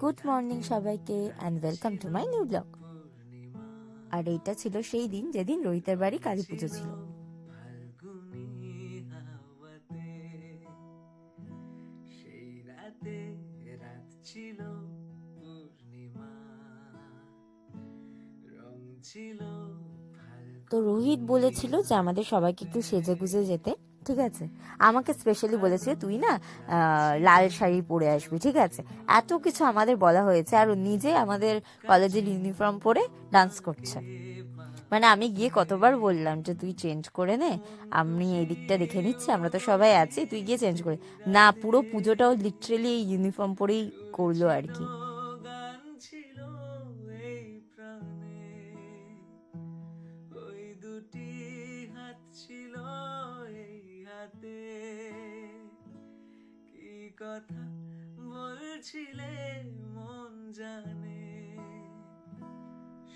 Good morning সবাইকে and welcome to my new blog আর এইটা ছিল সেই দিন যেদিন রোহিতের বাড়ি কালী পুজো ছিল। তো রোহিত বলেছিল যে আমাদের সবাইকে একটু সেজে গুজে যেতে। ঠিক আছে? আমাকে স্পেশালি বলেছে, তুই না লাল শাড়ি পরে আসবি, ঠিক আছে? এত কিছু আমাদের বলা হয়েছে, আর নিজে আমাদের কলেজের ইউনিফর্ম পরে ডান্স করছে। মানে আমি গিয়ে কতবার বললাম যে, তুই চেঞ্জ করে নে, আমি এই দিকটা দেখে নিচ্ছি, আমরা তো সবাই আছি, তুই গিয়ে চেঞ্জ করে না। পুরো পুজোটাও লিটারেলি ইউনিফর্ম পরেই করল আর কি। কথা বলছিলে মন জানে।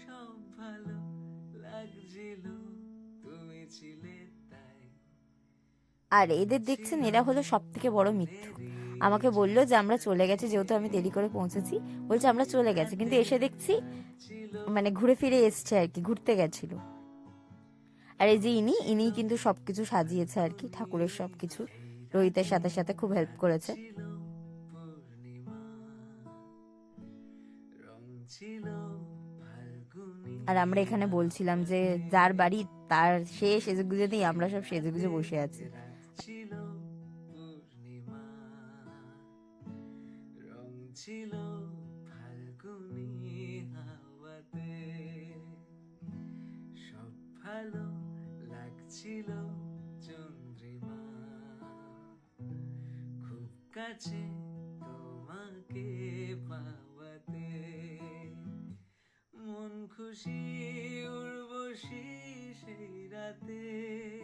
সব ভালো লাগছিল তুমি ছিলে তাই। আর এদের দেখছেন এরা হলো সব থেকে বড় মিথ্যু। আমাকে বলল যে আমরা চলে গেছি যেহেতু আমি দেরি করে পৌঁছেছি। বলছে আমরা চলে গেছি। কিন্তু এসে দেখছি মানে ঘুরে ফিরে এসছে আর কি ঘুরতে গেছিল। আর এই যে ইনি ইনি কিন্তু সবকিছু সাজিয়েছে আর কি ঠাকুরের সবকিছু। রোহিতের সাথে সাথে খুব হেল্প করেছে। আর আমরা এখানে বলছিলাম যে যার বাড়ি তার সে সেজে গুজে আমরা সব সেজে গুজে বসে আছি। ছিল ফাল্গুনি হাওয়াতে। সব ভালো লাগছিল চন্দ্রিমা। খুব কাছে খুশি উর্বশী সেই রাতে।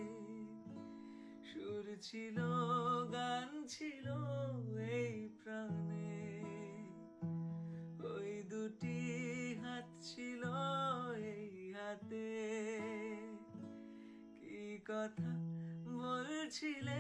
সুর ছিল, গান ছিল এই প্রাণে। ওই দুটি হাত ছিল এই হাতে। কি কথা বলছিলে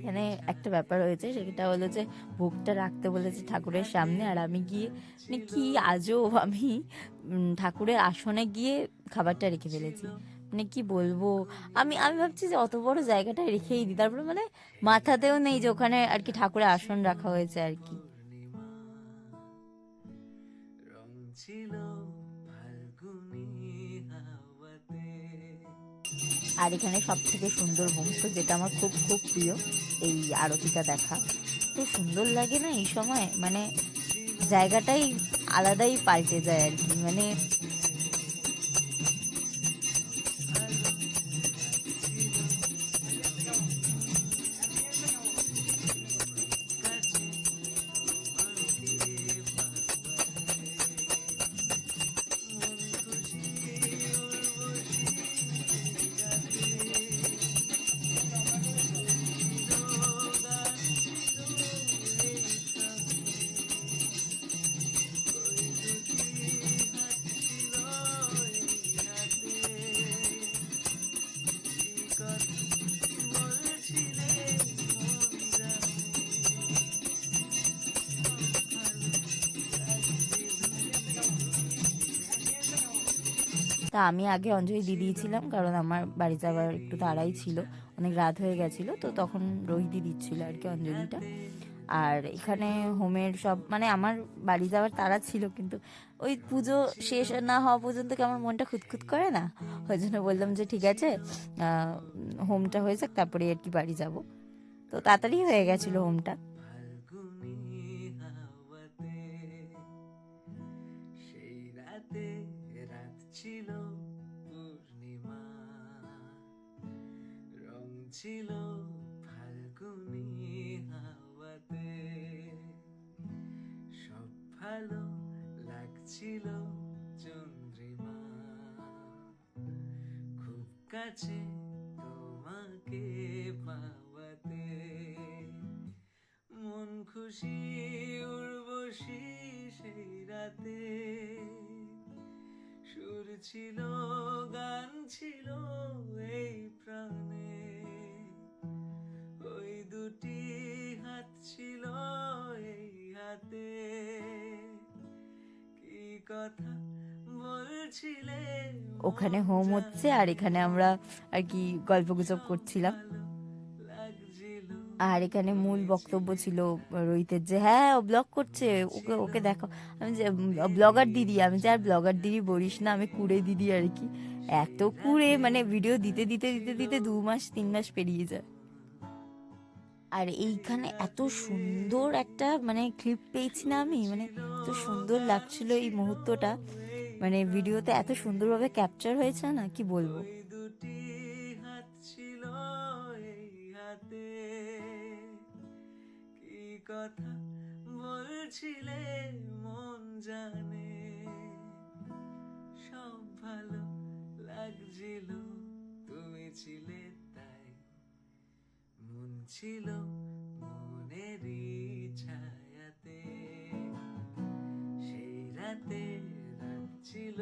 এখানে একটা ব্যাপার হয়েছে সেটা হলো যে ভোগটা রাখতে বলেছে ঠাকুরের সামনে আর আমি গিয়ে মানে কি আজও আমি ঠাকুরের আসনে গিয়ে খাবারটা রেখে ফেলেছি। মানে কি বলব আমি আমি ভাবছি যে অত বড় জায়গাটা রেখেই দিই তারপরে মানে মাথাতেও নেই যে ওখানে আর কি ঠাকুরের আসন রাখা হয়েছে আর কি। ছিল আর এখানে সব থেকে সুন্দর মুহূর্ত যেটা আমার খুব খুব প্রিয়, এই আরতিটা দেখা। তো সুন্দর লাগে না এই সময়? মানে জায়গাটাই আলাদাই পাল্টে যায় আর কি। মানে তা আমি আগে অঞ্জলি দিয়ে দিয়েছিলাম কারণ আমার বাড়ি যাওয়ার একটু তাড়াই ছিল। অনেক রাত হয়ে গেছিল, তো তখন রোহিতই দিচ্ছিল আর কি অঞ্জলিটা। আর এখানে হোমের সব মানে আমার বাড়ি যাওয়ার তাড়া ছিল, কিন্তু ওই পুজো শেষ না হওয়া পর্যন্ত কি আমার মনটা খুঁতখুত করে না? ওই জন্য বললাম যে ঠিক আছে হোমটা হয়ে যাক, তারপরে আর কি বাড়ি যাব। তো তাড়াতাড়ি হয়ে গেছিল হোমটা। রাত ছিল ছিল ফাল্গুনি হাওয়াতে। সব ভালো লাগছিল চন্দ্রিমা। খুব কাছে তোমাকে পাওয়াতে। মন খুশি উর্বশী সেই রাতে। সুর ছিল গান ওখানে হোম হচ্ছে আর এখানে আমরা আর কি গল্প গুজব করছিলাম। আর এখানে মূল বক্তব্য ছিল রোহিতের যে হ্যাঁ ও ব্লগ করছে ওকে ওকে দেখো। আমি যে ব্লগার দিদি আমি যে আর ব্লগার দিদি বলিস না আমি কুড়ে দিদি আর কি। এত কুড়ে মানে ভিডিও দিতে দিতে দিতে দিতে দু মাস তিন মাস পেরিয়ে যায়। আর এইখানে এত সুন্দর একটা মানে ক্লিপ পেয়েছি না আমি মানে এত সুন্দর লাগছিল এই মুহূর্তটা। মানে ভিডিওতে এত সুন্দরভাবে ক্যাপচার হয়েছে না, কি বলব? কথা বলছিলে মন জানে সব ভালো লাগছিল, তুমি ছিলে ছিল মনেরই ছায়াতে সেই রাতে ছিল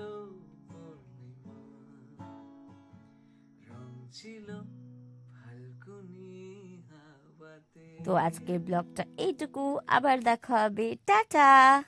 ছিল হাওয়াতে। তো আজকে ব্লগটা এইটুকু। আবার দেখা হবে। টাটা!